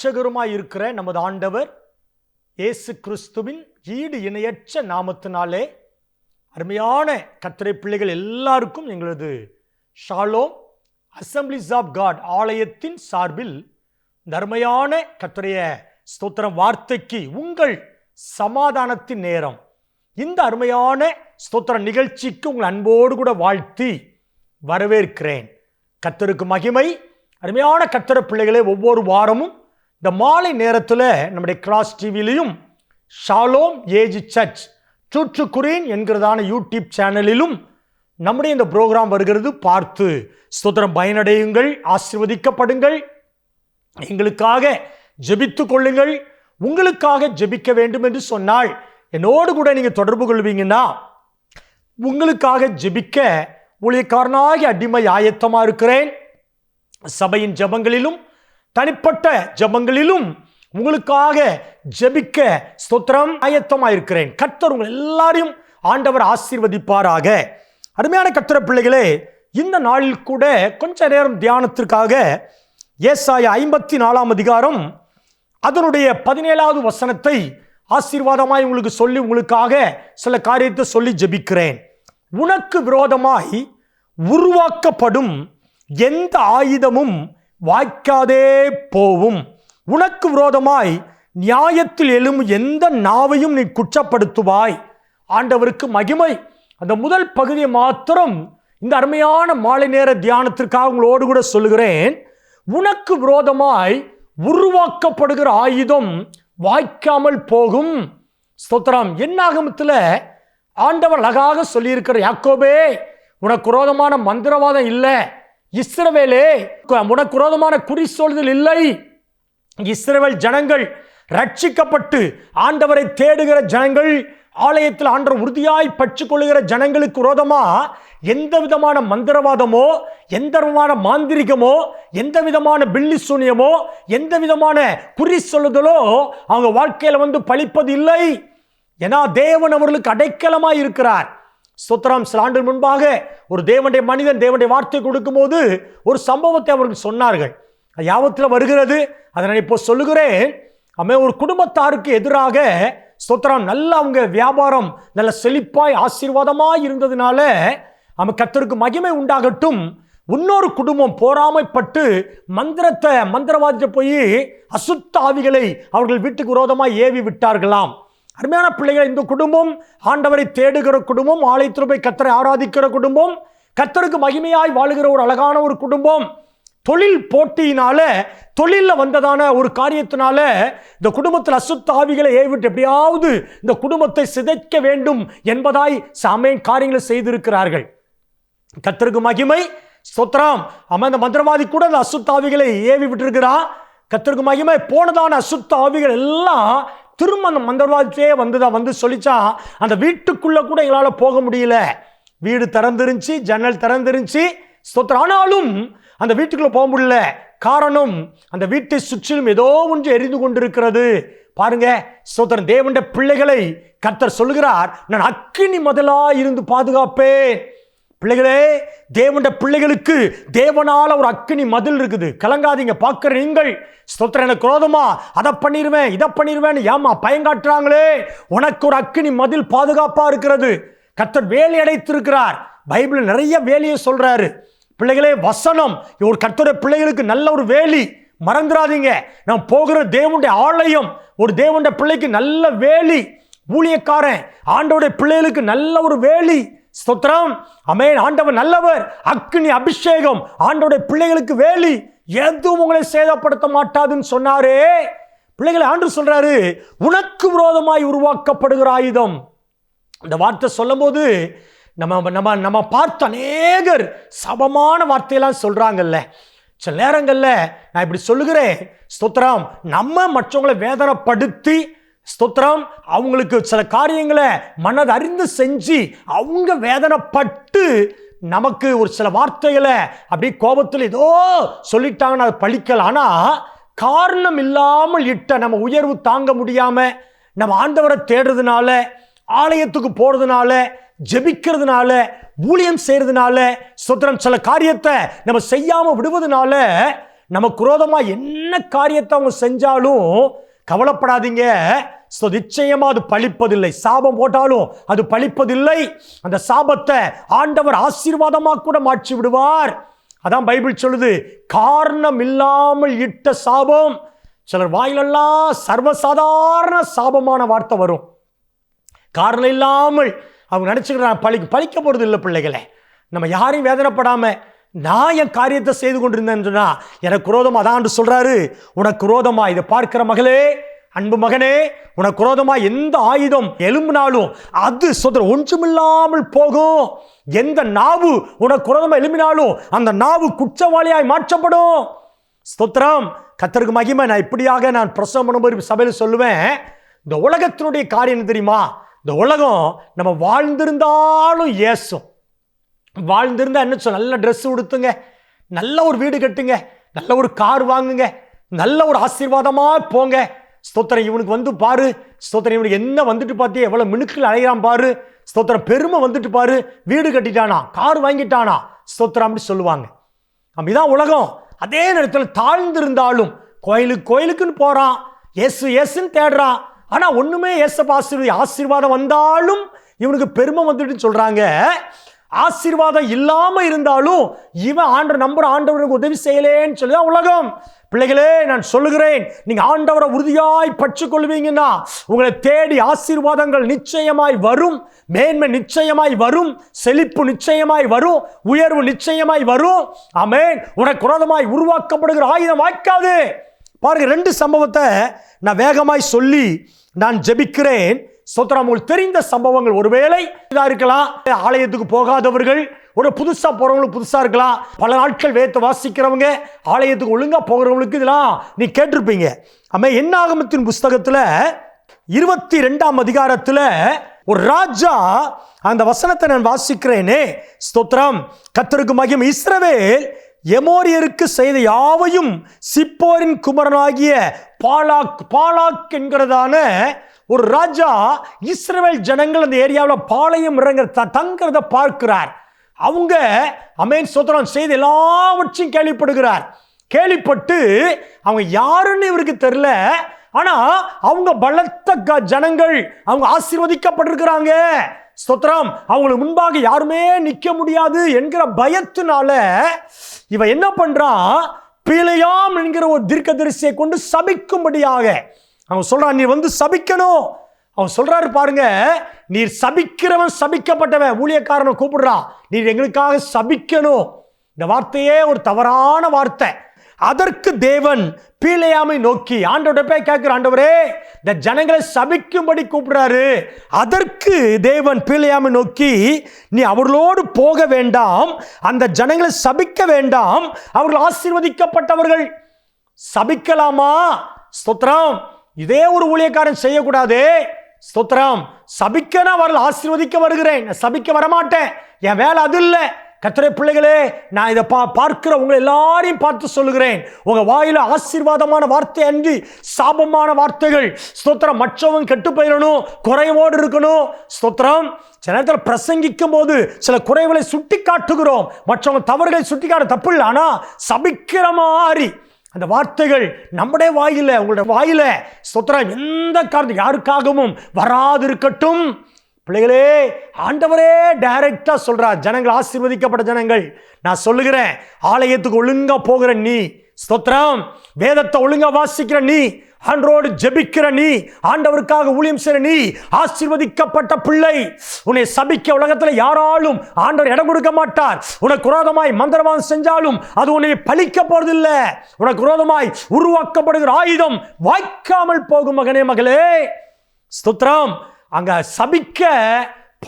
இரட்சகருமாய் இருக்கிற நமது ஆண்டவர் இயேசு கிறிஸ்துவின் ஈடு இணையற்ற நாமத்தினாலே அருமையான கத்திரை பிள்ளைகள் எல்லாருக்கும் எங்களது ஷாலோம் அசம்பிளிஸ் ஆஃப் காட் ஆலயத்தின் சார்பில் இந்த அருமையான கத்திரைய ஸ்தோத்திரம் வார்த்தைக்கு உங்கள் சமாதானத்தின் நேரம். இந்த அருமையான ஸ்தோத்திர நிகழ்ச்சிக்கு உங்கள் அன்போடு கூட வாழ்த்தி வரவேற்கிறேன். கத்தருக்கு மகிமை. அருமையான கத்தர பிள்ளைகளே ஒவ்வொரு வாரமும் இந்த மாலை நேரத்தில் நம்முடைய கிராஸ் டிவிலையும் ஷாலோம் ஏஜ் சர்ச் குரீன் என்கிறதான யூடியூப் சேனலிலும் நம்முடைய இந்த ப்ரோக்ராம் வருகிறது. பார்த்து சுதந்திரம் பயனடையுங்கள் ஆசிர்வதிக்கப்படுங்கள். எங்களுக்காக ஜெபித்து கொள்ளுங்கள். உங்களுக்காக ஜெபிக்க வேண்டும் என்று சொன்னால் என்னோடு கூட நீங்கள் தொடர்பு கொள்வீங்கன்னா உங்களுக்காக ஜெபிக்க ஊழியக்காரனாகி அடிமை ஆயத்தமாக இருக்கிறேன். சபையின் ஜபங்களிலும் தனிப்பட்ட ஜபங்களிலும் உங்களுக்காக ஜெபிக்க ஸ்தோத்திரம் ஆயத்தமாக இருக்கிறேன் கர்த்தர் உங்கள் எல்லாரையும் ஆண்டவர் ஆசீர்வதிப்பாராக. அருமையான கத்திர பிள்ளைகளே இந்த நாளில் கூட கொஞ்ச நேரம் தியானத்திற்காக ஏசாய ஐம்பத்தி நாலாம் அதிகாரம் அதனுடைய பதினேழாவது வசனத்தை ஆசீர்வாதமாய் உங்களுக்கு சொல்லி உங்களுக்காக சில காரியத்தை சொல்லி ஜெபிக்கிறேன். உனக்கு விரோதமாய் உருவாக்கப்படும் எந்த ஆயுதமும் வாய்க்காதே போவும். உனக்கு விரோதமாய் நியாயத்தில் எழும் எந்த நாவையும் நீ குற்றப்படுத்துவாய். ஆண்டவருக்கு மகிமை. அந்த முதல் பகுதியை மாத்திரம் இந்த அருமையான மாலை நேர தியானத்திற்காக உங்களோடு கூட சொல்லுகிறேன். உனக்கு விரோதமாய் உருவாக்கப்படுகிற ஆயுதம் வாய்க்காமல் போகும். ஸ்தோத்திரம். என்னாகமத்தில் ஆண்டவர் அழகாக சொல்லியிருக்கிற யாக்கோபே உனக்கு விரோதமான மந்திரவாதம் இல்லை. இஸ்ரவேலே உனக்கு விரோதமான குறி சொல்தல் இல்லை. இஸ்ரவேல் ஜனங்கள் ரட்சிக்கப்பட்டு ஆண்டவரை தேடுகிற ஜனங்கள் ஆலயத்தில் ஆண்டவர் உறுதியாய் பற்றி கொள்ளுகிற ஜனங்களுக்கு விரோதமா? எந்த விதமான மந்திரவாதமோ எந்த விதமான மாந்திரிகமோ எந்த விதமான பில்லி சூனியமோ எந்த விதமான குறி சொல்லுதலோ அவங்க வாழ்க்கையில் வந்து பழிப்பது இல்லை. ஏன்னா தேவன் அவர்களுக்கு அடைக்கலமாக இருக்கிறார். சுத்தராம் சில ஆண்டு முன்பாக ஒரு தேவனுடைய மனிதன் தேவனுடைய வார்த்தை கொடுக்கும்போது ஒரு சம்பவத்தை அவர்கள் சொன்னார்கள். யாவத்தில் வருகிறது? அதை நான் இப்போ சொல்லுகிறேன். அம்மே ஒரு குடும்பத்தாருக்கு எதிராக ஸ்தோத்திரம். நல்ல அவங்க வியாபாரம் நல்ல செழிப்பாய் ஆசீர்வாதமாக இருந்ததுனால நம்ம கத்தருக்கு மகிமை உண்டாகட்டும். இன்னொரு குடும்பம் போராமைப்பட்டு மந்திரத்தை மந்திரவாதிட்ட போய் அசுத்த ஆவிகளை அவர்கள் வீட்டுக்கு விரோதமாக ஏவி விட்டார்களாம். அருமையான பிள்ளைகள் இந்த குடும்பம் ஆண்டவரை தேடுகிற குடும்பம் ஆலயத்தில் போய் கத்தரை ஆராதிக்கிற குடும்பம் கத்தருக்கு மகிமையாய் வாழுகிற ஒரு அழகான ஒரு குடும்பம். தொழில் போட்டியினால தொழிலில் வந்ததான ஒரு காரியத்தினால இந்த குடும்பத்தில் அசுத்தாவிகளை ஏவிட்டு எப்படியாவது இந்த குடும்பத்தை சிதைக்க வேண்டும் என்பதாய் சாமேன் காரியங்களை செய்திருக்கிறார்கள். கத்தருக்கு மகிமை. சொத்ராம் அவன் அந்த மந்திரவாதி கூட அந்த அசுத்தாவிகளை ஏவி விட்டுருக்கிறான் கத்தருக்கு மகிமை. போனதான அசுத்த ஆவிகள் எல்லாம் திரும்ப அந்த மந்திரவாதியே வந்துதான் வந்து சொல்லிச்சா அந்த வீட்டுக்குள்ளே கூட எங்களால் போக முடியல. வீடு திறந்துருந்துச்சு ஜன்னல் திறந்துருந்துச்சு. ஸ்தோத்திரம். ஆனாலும் அந்த வீட்டுக்குள்ளே போக முடியல. காரணம் அந்த வீட்டை சுற்றிலும் ஏதோ ஒன்று எரிந்து கொண்டிருக்கிறது. பாருங்க சோதரன் தேவண்ட பிள்ளைகளை கர்த்தர் சொல்லுகிறார் நான் அக்கினி முதலா இருந்து பாதுகாப்பேன். பிள்ளைகளே தேவண்ட பிள்ளைகளுக்கு தேவனால ஒரு அக்கினி மதில் இருக்குது. கலங்காதீங்க பார்க்குற நீங்கள். ஸ்தோத்திரம் எனக்கு குரோதமா அதை பண்ணிடுவேன் இதை பண்ணிடுவேன்னு ஏமா பயங்காட்டுறாங்களே உனக்கு ஒரு அக்கினி மதில் பாதுகாப்பாக இருக்கிறது. கர்த்தர் வேலை அடைத்திருக்கிறார். பைபிள் நிறைய வேலையை சொல்கிறாரு பிள்ளைகளே வசனம். ஒரு கத்தோட பிள்ளைகளுக்கு நல்ல ஒரு வேலி. மறந்துடாதீங்க. நான் போகிற தேவனுடைய ஆலயம் ஒரு தேவனுடைய பிள்ளைக்கு நல்ல வேலி. ஊழியக்காரன் ஆண்டோடைய பிள்ளைகளுக்கு நல்ல ஒரு வேலி. ஸ்தோத்திரம். அமேன் ஆண்டவர் நல்லவர். அக்னி அபிஷேகம். ஆண்டோடைய பிள்ளைகளுக்கு வேலி. எதுவும் உங்களை சேதப்படுத்த மாட்டாதுன்னு சொன்னாரே. பிள்ளைகளை ஆண்டு சொல்றாரு உனக்கு விரோதமாய் உருவாக்கப்படுகிற ஆயுதம். இந்த வார்த்தை சொல்லும்போது நம்ம நம்ம நம்ம பார்த்த அநேகர் சபமான வார்த்தையெல்லாம் சொல்றாங்கல்ல. சில நேரங்களில் நான் இப்படி சொல்லுகிறேன் ஸ்தோத்திரம் நம்ம மற்றவங்களை வேதனைப்படுத்தி ஸ்தோத்திரம். அவங்களுக்கு சில காரியங்களை மனது அறிந்து செஞ்சு அவங்க வேதனைப்பட்டு நமக்கு ஒரு சில வார்த்தைகளை அப்படியே கோபத்தில் ஏதோ சொல்லிட்டாங்கன்னு அது பழிக்கல. ஆனால் காரணம் இல்லாமல் இட்ட நம்ம உயர்வு தாங்க முடியாமல் நம்ம ஆண்டவரை தேடுறதுனால ஆலயத்துக்கு போகிறதுனால ஜெபிக்கிறதுனால ஊழியம் செய்கிறதுனால சுத்திரம் சில காரியத்தை நம்ம செய்யாமல் விடுவதனால நம்ம குரோதமாக என்ன காரியத்தை அவங்க செஞ்சாலும் கவலைப்படாதீங்க. ஸோ நிச்சயமா அது பழிப்பதில்லை. சாபம் போட்டாலும் அது பழிப்பதில்லை. அந்த சாபத்தை ஆண்டவர் ஆசீர்வாதமாக கூட மாற்றி விடுவார் அதான் பைபிள் சொல்லுது காரணம் இல்லாமல் இட்ட சாபம். சிலர் வாயிலெல்லாம் சர்வசாதாரண சாபமான வார்த்தை வரும். காரணம் இல்லாமல் அவங்க நினச்சிக்கிறாங்க பழி பழிக்க போகிறது இல்லை பிள்ளைகளை. நம்ம யாரையும் வேதனைப்படாமல் நான் என் காரியத்தை செய்து கொண்டிருந்தேன் சொன்னால் எனக்கு குரோதம் அதான் சொல்கிறாரு உனக்கு குரோதமா இதை பார்க்கிற மகளே அன்பு மகனே உனக்கு குரோதமாக எந்த ஆயுதம் எலும்பினாலும் அது சொதர் ஒன்றுமில்லாமல் போகும். எந்த நாவு உனக்கு குரோதமாக எழும்பினாலும் அந்த நாவு குற்றவாளியாய் மாற்றப்படும். ஸ்தோத்திரம். கத்தருக்கு மகிமை. நான் இப்படியாக நான் பிரசவம் பண்ணும்போது சபையில் சொல்லுவேன். இந்த உலகத்தினுடைய காரியம் தெரியுமா? இந்த உலகம் நம்ம வாழ்ந்திருந்தாலும் ஏசும் வாழ்ந்திருந்தா என்ன சொல்ல நல்ல ட்ரெஸ் உடுத்துங்க. நல்ல ஒரு வீடு கட்டுங்க. நல்ல ஒரு கார் வாங்குங்க. நல்ல ஒரு ஆசீர்வாதமாக போங்க. ஸ்தோத்திரம் இவனுக்கு வந்து பாரு. ஸ்தோத்திரம் இவனுக்கு என்ன வந்துட்டு பார்த்தியே எவ்வளோ மினுக்கில் அலைகிறான் பாரு. ஸ்தோத்திரம் பெருமை வந்துட்டு பாரு. வீடு கட்டிட்டானா கார் வாங்கிட்டானா ஸ்தோத்திரம் அப்படி சொல்லுவாங்க. அப்படிதான் உலகம். அதே நேரத்தில் தாழ்ந்திருந்தாலும் கோயிலுக்கு கோயிலுக்குன்னு போகிறான் எஸ் எஸ்ன்னு தேடுறான். ஆனால் ஒன்றுமே ஏசப்ப ஆசீர்வாதி ஆசீர்வாதம் வந்தாலும் இவனுக்கு பெருமை வந்துட்டுன்னு சொல்கிறாங்க ஆசீர்வாதம் இல்லாமல் இருந்தாலும் இவன் ஆண்ட நம்புற ஆண்டவருக்கு உதவி செய்யலேன்னு சொல்லி தான் உலகம். பிள்ளைகளே நான் சொல்லுகிறேன் நீங்கள் ஆண்டவரை உறுதியாய் பற்றுக்கொள்வீங்கன்னா உங்களை தேடி ஆசீர்வாதங்கள் நிச்சயமாய் வரும் மேன்மை நிச்சயமாய் வரும் செழிப்பு நிச்சயமாய் வரும் உயர்வு நிச்சயமாய் வரும். ஆமென். உனக்கு குரோதமாய் உருவாக்கப்படுகிற ஆயுதம் வாய்க்காது. பாருங்க ரெண்டு சம்பவத்தை நான் வேகமாய் சொல்லி நான் ஜெபிக்கிறேன். சோத்திரம் உங்களுக்கு தெரிந்த சம்பவங்கள் ஒருவேளை இதாக இருக்கலாம். ஆலயத்துக்கு போகாதவர்கள் ஒரு புதுசாக போகிறவங்களுக்கு புதுசாக இருக்கலாம். பல நாட்கள் வேத்தை வாசிக்கிறவங்க ஆலயத்துக்கு ஒழுங்காக போகிறவங்களுக்கு இதெல்லாம் நீ கேட்டிருப்பீங்க. அம்மை என்ன ஆகமத்தின் புஸ்தகத்தில் இருபத்தி ரெண்டாம் அதிகாரத்தில் ஒரு ராஜா அந்த வசனத்தை நான் வாசிக்கிறேனே. ஸ்தோத்திரம். கத்தருக்கு மகிம். இஸ்ரவேல் எமோரியருக்கு செய்த யாவையும் சிப்போரின் குமரனாகிய பாலாக் பாலாக் என்கிறதான ஒரு ராஜா இஸ்ரவேல் ஜனங்கள் அந்த ஏரியாவில் பாளையம் இறங்குற த- பார்க்கிறார். அவங்க அமேன் சோத்திரம் செய்து எல்லாவற்றையும் கேள்விப்படுகிறார். கேள்விப்பட்டு அவங்க யாருன்னு இவருக்கு தெரில ஆனால் அவங்க பலத்த க- ஜனங்கள் அவங்க ஆசீர்வதிக்கப்பட்டிருக்கிறாங்க. ஸ்தோத்திரம் அவங்களுக்கு முன்பாக யாருமே நிற்க முடியாது என்கிற பயத்தினால இவன் என்ன பண்ணுறான் பிழையாம் என்கிற ஒரு தீர்க்க தரிசியை கொண்டு சபிக்கும்படியாக. அவன் சொல்கிறான் நீ வந்து சபிக்கணும். அவன் சொல்றாரு பாருங்க நீர் சபிக்கிறவன் சபிக்கப்பட்டவன் ஊழியக்காரனை கூப்பிடுறான் நீர் எங்களுக்காக சபிக்கணும். இந்த வார்த்தையே ஒரு தவறான வார்த்தை. அதற்கு தேவன் பீலையாமை நோக்கி ஆண்டோட போய் கேட்கிற ஆண்டவரே இந்த ஜனங்களை சபிக்கும்படி கூப்பிடுறாரு. அதற்கு தேவன் பீலையாமை நோக்கி நீ அவர்களோடு போக வேண்டாம். அந்த ஜனங்களை சபிக்க வேண்டாம். அவர்கள் ஆசீர்வதிக்கப்பட்டவர்கள். சபிக்கலாமா? ஸ்தோத்திரம். இதே ஒரு ஊழியக்காரன் செய்யக்கூடாதே. ஸ்தோத்திரம். சபிக்க நான் வரல ஆசீர்வதிக்க வருகிறேன். நான் சபிக்க வரமாட்டேன். என் வேலை அது இல்லை. கத்துரை பிள்ளைகளே நான் இதை பா பார்க்கிற உங்களை எல்லாரையும் பார்த்து சொல்லுகிறேன். உங்கள் வாயில் ஆசீர்வாதமான வார்த்தை அன்றி சாபமான வார்த்தைகள். ஸ்தோத்திரம் மற்றவங்க கெட்டு போயிடணும் குறைவோடு இருக்கணும். ஸ்தோத்திரம் சில நேரத்தில் பிரசங்கிக்கும் போது சில குறைகளை சுட்டி காட்டுகிறோம் மற்றவங்க தவறுகளை சுட்டி காட்ட தப்பு இல்லை. ஆனால் சபிக்கிற மாதிரி அந்த வார்த்தைகள் நம்முடைய வாயில உங்களுடைய வாயில. ஸ்தோத்திரம். எந்த காரணம் யாருக்காகவும் வராதிருக்கட்டும். பிள்ளைகளே ஆண்டவரே டைரக்டா சொல்றார். ஜனங்கள் ஆசீர்வதிக்கப்பட்ட ஜனங்கள் நான் சொல்லுகிறேன். ஆலயத்துக்கு ஒழுங்கா போகிற நீ ஸ்தோத்திரம். வேதத்தை ஒழுங்கா வாசிக்கிற நீ ஆண்டரோடு ஜெபிக்கிற நீ ஆண்டவருக்காக ஊழியம் செய்கிற நீ ஆசீர்வதிக்கப்பட்ட பிள்ளை. உன்னை சபிக்க உலகத்தில் யாராலும் ஆண்டவர் இடம் கொடுக்க மாட்டார். உனக்கு விரோதமாய் மந்திரவாதம் செஞ்சாலும் அது உன்னை பழிக்க போறதில்லை. உனக்கு விரோதமாய் உருவாக்கப்படுகிற ஆயுதம் வாய்க்காமல் போகும் மகனே மகளே. ஸ்தோத்திரம். அங்க சபிக்க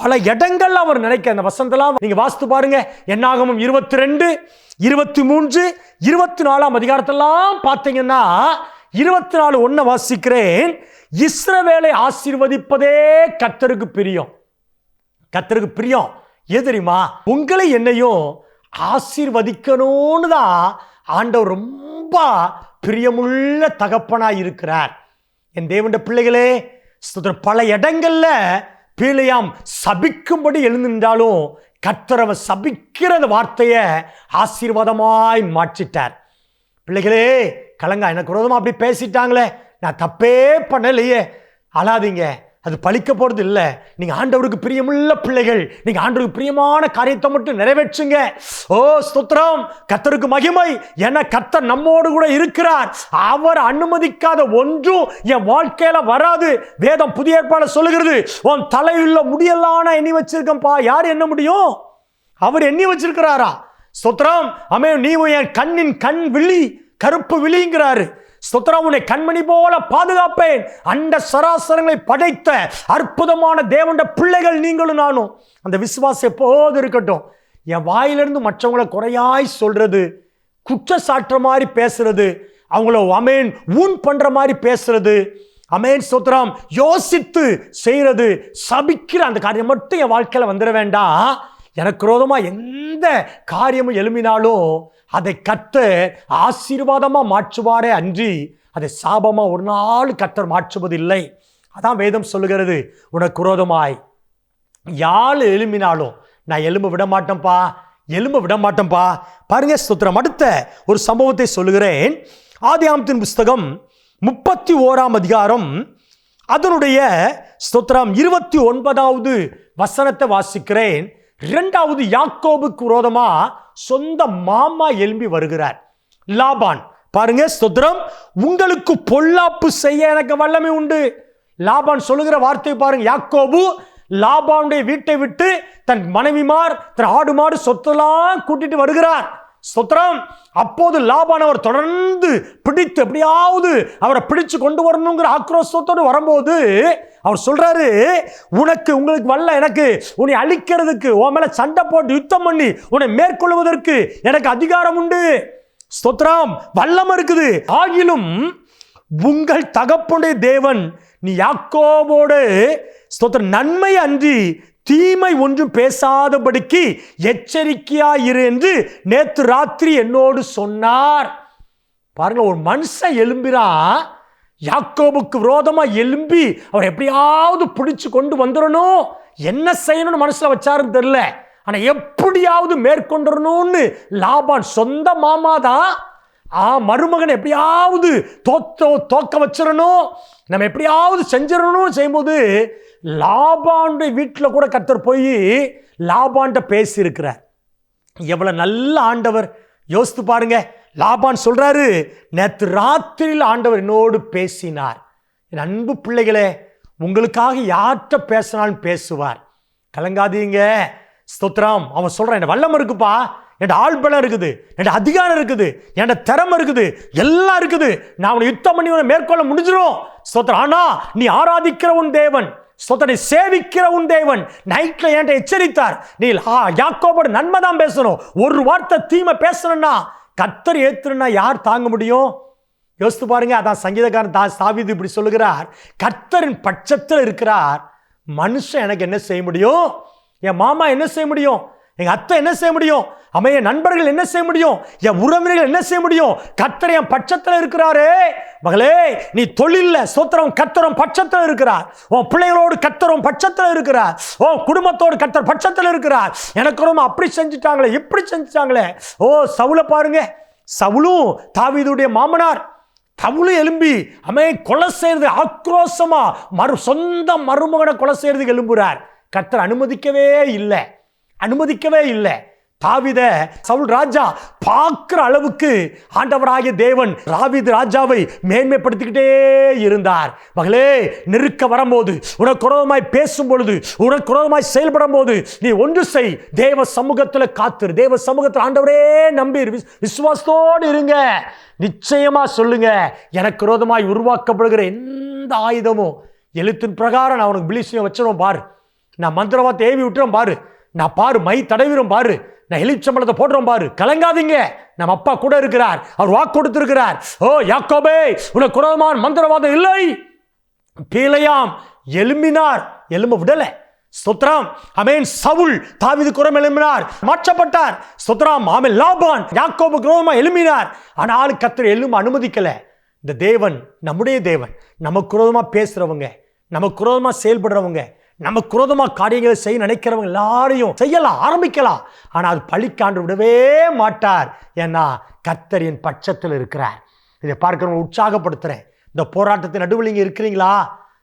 பல இடங்கள் அவர் நினைக்க அந்த வசந்தெல்லாம் நீங்க வாஸ்து பாருங்க. என்னாகமும் இருபத்தி ரெண்டு இருபத்தி மூன்று இருபத்தி நாலாம் அதிகாரத்தெல்லாம் பார்த்தீங்கன்னா இருபத்தி நாலு ஒன்றை வாசிக்கிறேன். இஸ்ரவேலை ஆசீர்வதிப்பதே கர்த்தருக்கு பிரியம். கர்த்தருக்கு பிரியம். எது தெரியுமா? உங்களை என்னையும் ஆசீர்வதிக்கணும்னு தான் ஆண்டவர் ரொம்ப பிரியமுள்ள தகப்பனாக இருக்கிறார். என் தேவண்ட பிள்ளைகளே பல இடங்களில் பீலையாம் சபிக்கும்படி எழுந்திருந்தாலும் கத்தரவை சபிக்கிற வார்த்தையை ஆசீர்வாதமாய் மாற்றிட்டார். பிள்ளைகளே கலங்கா எனக்கு விரோதமாக அப்படி பேசிட்டாங்களே. நான் தப்பே பண்ணலையே. அழாதீங்க. அது பழிக்க போகிறது இல்லை. நீங்கள் ஆண்டவருக்கு பிரியமுள்ள பிள்ளைகள். நீங்கள் ஆண்டவருக்கு பிரியமான காரியத்தை மட்டும் நிறைவேற்றுங்க. ஓ ஸ்தோத்திரம். கத்தருக்கு மகிமை. என கத்தர் நம்மோடு கூட இருக்கிறார். அவர் அனுமதிக்காத ஒன்றும் என் வாழ்க்கையில் வராது. வேதம் புதிய ஏற்பாடு சொல்லுகிறது. உன் தலையுள்ள முடியலான எண்ணி வச்சிருக்கேன்ப்பா. யார் என்ன முடியும்? அவர் எண்ணி வச்சிருக்கிறாரா? ஸ்தோத்திரம். அமே நீ என் கண்ணின் கண் விழி. கருப்பு விழிங்கிறாரு. ஸ்தோத்திரம் உன்னை கண்மணி போல பாதுகாப்பேன். அந்த சராசரங்களை படைத்த அற்புதமான தேவண்ட பிள்ளைகள் நீங்களும் நானும். அந்த விசுவாசம் எப்போது இருக்கட்டும் என் வாயிலிருந்து மற்றவங்களை குறையாய் சொல்றது குற்றச்சாட்டுற மாதிரி பேசுறது அவங்கள அமேன் ஊன் பண்ற மாதிரி பேசுறது அமேன் ஸ்தோத்திரம் யோசித்து செய்கிறது சபிக்கிற அந்த காரியம் மட்டும் என் வாழ்க்கையில் வந்துட வேண்டாம். எனக்கு விரோதமா எந்த காரியமும் எழுமினாலும் அதை கத்த ஆசீர்வாதமாக மாற்றுவாரே அன்றி அதை சாபமாக ஒரு நாள் கத்தர் மாற்றுவதில்லை. அதான் வேதம் சொல்லுகிறது உனக்கு விரோதமாய். யாழ் எழும்பினாலும் நான் எலும்பு விட மாட்டேன்ப்பா எலும்பு விட மாட்டேன்ப்பா. பாருங்க சுத்திரம் அடுத்த ஒரு சம்பவத்தை சொல்லுகிறேன். ஆதியாமத்தின் புஸ்தகம் முப்பத்தி ஓராம் அதிகாரம். அதனுடைய ஸ்தோத்திரம் இருபத்தி ஒன்பதாவது வசனத்தை வாசிக்கிறேன். இரண்டாவது யாக்கோபுக்கு விரோதமா சொந்த மாமா எழும்பி வருகிறார். லாபான் பாருங்க ஸ்தோத்திரம். உங்களுக்கு பொல்லாப்பு செய்ய எனக்கு வல்லமை உண்டு. லாபான் சொல்லுகிற வார்த்தை பாருங்க யாக்கோபு லாபானுடைய வீட்டை விட்டு தன் மனைவிமார் தன் ஆடு மாடு சொத்தெல்லாம் கூட்டிட்டு வருகிறார். ஸ்தோத்திரம். அப்போது லாபானவர் அவர் தொடர்ந்து பிடித்து எப்படியாவது அவரை பிடிச்சு கொண்டு வரணுங்கிற ஆக்ரோஷத்தோடு வரும்போது அவர் சொல்றாரு உனக்கு உங்களுக்கு வல்ல எனக்கு உன்னை அழிக்கிறதுக்கு உன் மேல சண்டை போட்டு யுத்தம் பண்ணி உன்னை மேற்கொள்வதற்கு எனக்கு அதிகாரம் உண்டு. ஸ்தோத்ராம் வல்லம் இருக்குது. ஆகிலும் உங்கள் தகப்புடைய தேவன் நீ யாக்கோவோடு ஸ்தோத்திரம் நன்மை அன்றி தீமை ஒன்றும் பேசாதபடிக்கு எச்சரிக்கையாயிரு என்று நேற்று ராத்திரி என்னோடு சொன்னார். பாருங்கள் ஒரு மனுஷன் எழும்பிறான் யாக்கோபுக்கு விரோதமாக எழும்பி அவர் எப்படியாவது பிடிச்சு கொண்டு வந்துடணும். என்ன செய்யணும்னு மனசில் வச்சாருன்னு தெரில ஆனால் எப்படியாவது மேற்கொண்டுடணும்னு லாபான் சொந்த மாமா தான் ஆ மருமகன் எப்படியாவது தோத்த தோக்க வச்சிடணும். நம்ம எப்படியாவது செஞ்சிடணும் செய்யும்போது லாபானுடைய வீட்டில் கூட கத்தர் போய் லாபான்ட்ட பேசியிருக்கிறார். எவ்வளோ நல்ல ஆண்டவர். யோசித்து பாருங்க லாபான் சொல்கிறாரு நேற்று ராத்திரியில் ஆண்டவர் என்னோடு பேசினார். என் அன்பு பிள்ளைகளே உங்களுக்காக யார்கிட்ட பேசினாலும் பேசுவார். கலங்காதீங்க. ஸ்தோத்திரம். அவன் சொல்கிறான் என்ன வல்லம் இருக்குப்பா. என்கிட்ட ஆள் பலம் இருக்குது என்கிட்ட அதிகாரம் இருக்குது என்கிட்ட திறமை இருக்குது எல்லாம் இருக்குது. நான் உன்னை யுத்தம் பண்ணி உன்னை மேற்கொள்ள முடிஞ்சிடும் ஸ்தோத்திரம் ஆனா நீ ஆராதிக்கிற உன் தேவன் சொத்தனை சேவிக்கிற உன் தேவன் நைட்ல என்கிட்ட எச்சரித்தார். நீ யாக்கோபோட நன்மை தான் பேசணும். ஒரு வார்த்தை தீமை பேசணும்னா கத்தர் ஏத்துனா யார் தாங்க முடியும்? யோசித்து பாருங்க அதான் சங்கீதக்காரன் தா சாவிது இப்படி சொல்லுகிறார். கர்த்தரின் பட்சத்தில் இருக்கிறார். மனுஷன் எனக்கு என்ன செய்ய முடியும்? என் மாமா என்ன செய்ய முடியும்? எங்கள் அத்தை என்ன செய்ய முடியும்? அமைய என் நண்பர்கள் என்ன செய்ய முடியும்? என் உறவினர்கள் என்ன செய்ய முடியும்? கத்தர் என் பட்சத்தில் இருக்கிறாரே. மகளே நீ தொழிலில் சோத்திரம் கத்தரும் பட்சத்தில் இருக்கிறார். உன் பிள்ளைகளோடு கத்தரும் பட்சத்தில் இருக்கிறார். உன் குடும்பத்தோடு கத்தர் பட்சத்தில் இருக்கிறார். எனக்கு ரொம்ப அப்படி செஞ்சுட்டாங்களே இப்படி செஞ்சுட்டாங்களே. ஓ சவுளை பாருங்க. சவுளும் தாவிதுடைய மாமனார். தவுளு எலும்பி அவன் கொலை செய்யறது ஆக்ரோஷமா மறு சொந்த மருமகனை கொலை செய்யறதுக்கு எழும்புறார். கத்தர் அனுமதிக்கவே இல்லை. அனுமதிக்கவே இல்லை. தாவித சவுல் ராஜா பார்க்குற அளவுக்கு ஆண்டவராகிய தேவன் ராவித் ராஜாவை மேன்மைப்படுத்திக்கிட்டே இருந்தார். மகளே நெருக்க வரும்போது உனக்கு குரோதமாய் பேசும் பொழுது உனக்கு குரோதமாய் செயல்படும் போது நீ ஒன்று செய் தேவ சமூகத்தில் காத்திரு. தேவ சமூகத்தில் ஆண்டவரே நம்பி விஸ்- விசுவாசத்தோடு இருங்க. நிச்சயமாக சொல்லுங்க. எனக்கு விரோதமாய் உருவாக்கப்படுகிற எந்த ஆயுதமும் எழுத்தின் பிரகாரம் நான் உனக்கு பிலிசியம் வச்சிடும் பாரு. நான் மந்திரவாத்தை ஏவி விட்டுறோம். பாரு. நான் பாரு மை தடவிரும் பாரு. நான் எலிச்சம்பளத்தை போடுறோம் பாரு. கலங்காதீங்க. நம்ம அப்பா கூட இருக்கிறார். அவர் வாக்கு கொடுத்திருக்கிறார். ஓ யாக்கோபே உனக்கு குரோதமான மந்திரவாதம் இல்லை? பீலையாம் எலும்பினார் எலும்ப விடல. ஸ்தோத்ராம் அமேன் சவுல் தாவிது குரம் எழும்பினார். மாற்றப்பட்டார். ஸ்தோத்ராம் ஆமென். லாபான். யாக்கோபு குரோதமாக எழும்பினார். ஆனால் கத்திர எலும்ப அனுமதிக்கல. இந்த தேவன் நம்முடைய தேவன் நமக்கு குரோதமாக பேசுகிறவங்க நமக்கு குரோதமாக செயல்படுறவங்க நம்ம குரோதமாக காரியங்களை செய்ய நினைக்கிறவங்க எல்லாரையும் செய்யலாம் ஆரம்பிக்கலாம். ஆனால் அது பழிக்காண்டு விடவே மாட்டார். ஏன்னா கர்த்தர் பட்சத்தில் இருக்கிறார். இதை பார்க்கிறவங்க உற்சாகப்படுத்துகிறேன் இந்த போராட்டத்தின் நடுவில் இங்கே இருக்கிறீங்களா?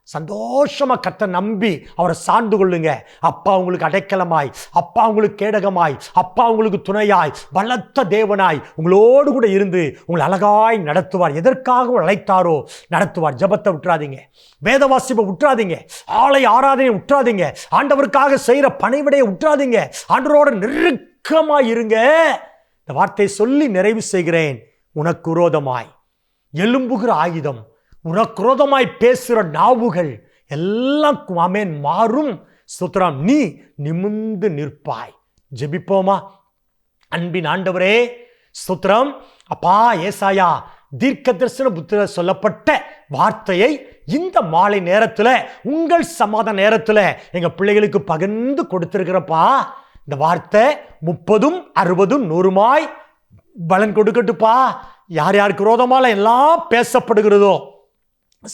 சந்தோஷமாக கத்தை நம்பி அவரை சார்ந்து கொள்ளுங்க. அப்பா உங்களுக்கு அடைக்கலமாய். அப்பா உங்களுக்கு கேடகமாய். அப்பா உங்களுக்கு துணையாய். பலத்த தேவனாய் உங்களோடு கூட இருந்து உங்களை அழகாய் நடத்துவார். எதற்காக அழைத்தாரோ நடத்துவார். ஜெபத்தை விட்டுறாதீங்க. வேத வாசிப்பை விட்டுறாதீங்க. ஆலை ஆராதனை விட்டுறாதீங்க. ஆண்டவருக்காக செய்கிற பணிவிடையை விட்டுறாதீங்க. ஆண்டவரோட நெருக்கமாய் இருங்க. இந்த வார்த்தையை சொல்லி நிறைவு செய்கிறேன். உனக்கு விரோதமாய். எலும்புகிற ஆயுதம். உனக்குரோதமாய் பேசுகிற நாவுகள் எல்லாம் குவாமேன் மாறும். சுத்ராம் நீ நிமிந்து நிற்பாய். ஜெபிப்போமா? அன்பின் ஆண்டவரே சுத்ரம் அப்பா ஏசாயா தீர்க்க தரிசன புத்திர சொல்லப்பட்ட வார்த்தையை இந்த மாலை நேரத்தில் உங்கள் சமாதான நேரத்தில் எங்கள் பிள்ளைகளுக்கு பகிர்ந்து கொடுத்துருக்கிறப்பா. இந்த வார்த்தை முப்பதும் அறுபதும் நூறுமாய் பலன் கொடுக்கட்டுப்பா. யார் யாருக்கு ரோதமால எல்லாம் பேசப்படுகிறதோ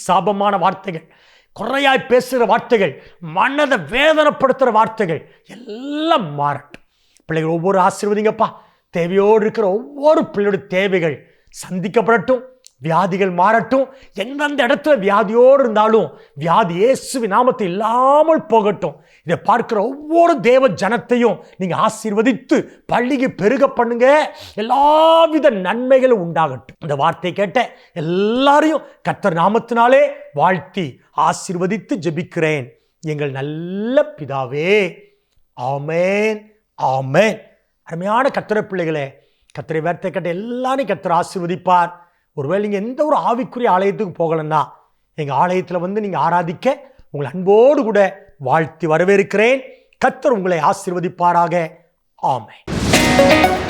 சாபமான வார்த்தைகள் குறையாய் பேசுகிற வார்த்தைகள் மனதை வேதனைப்படுத்துகிற வார்த்தைகள் எல்லாம் மாறட்டும். பிள்ளைகள் ஒவ்வொரு ஆசீர்வதிங்கப்பா. தேவையோடு இருக்கிற ஒவ்வொரு பிள்ளையோட தேவைகள் சந்திக்கப்படட்டும். வியாதிகள் மாறட்டும். எந்தெந்த இடத்துல வியாதியோடு இருந்தாலும் வியாதி இயேசுவி நாமத்தை இல்லாமல் போகட்டும். இதை பார்க்குற ஒவ்வொரு தேவ ஜனத்தையும் நீங்கள் ஆசீர்வதித்து பள்ளிக்கு பெருக பண்ணுங்க. எல்லாவித நன்மைகளும் உண்டாகட்டும். இந்த வார்த்தை கேட்ட எல்லாரையும் கர்த்தர் நாமத்தினாலே வாழ்த்தி ஆசீர்வதித்து ஜெபிக்கிறேன். எங்கள் நல்ல பிதாவே ஆமேன் ஆமேன். அருமையான கத்திர பிள்ளைகளே கத்திரை வார்த்தை கேட்ட எல்லாரையும் கத்திர ஆசீர்வதிப்பார். ஒருவேளை நீங்கள் எந்த ஒரு ஆவிக்குரிய ஆலயத்துக்கு போகலன்னா எங்கள் ஆலயத்தில் வந்து நீங்கள் ஆராதிக்க உங்களை அன்போடு கூட வாழ்த்தி வரவேற்கிறேன். கத்தர் உங்களை ஆசீர்வதிப்பாராக. ஆமென்.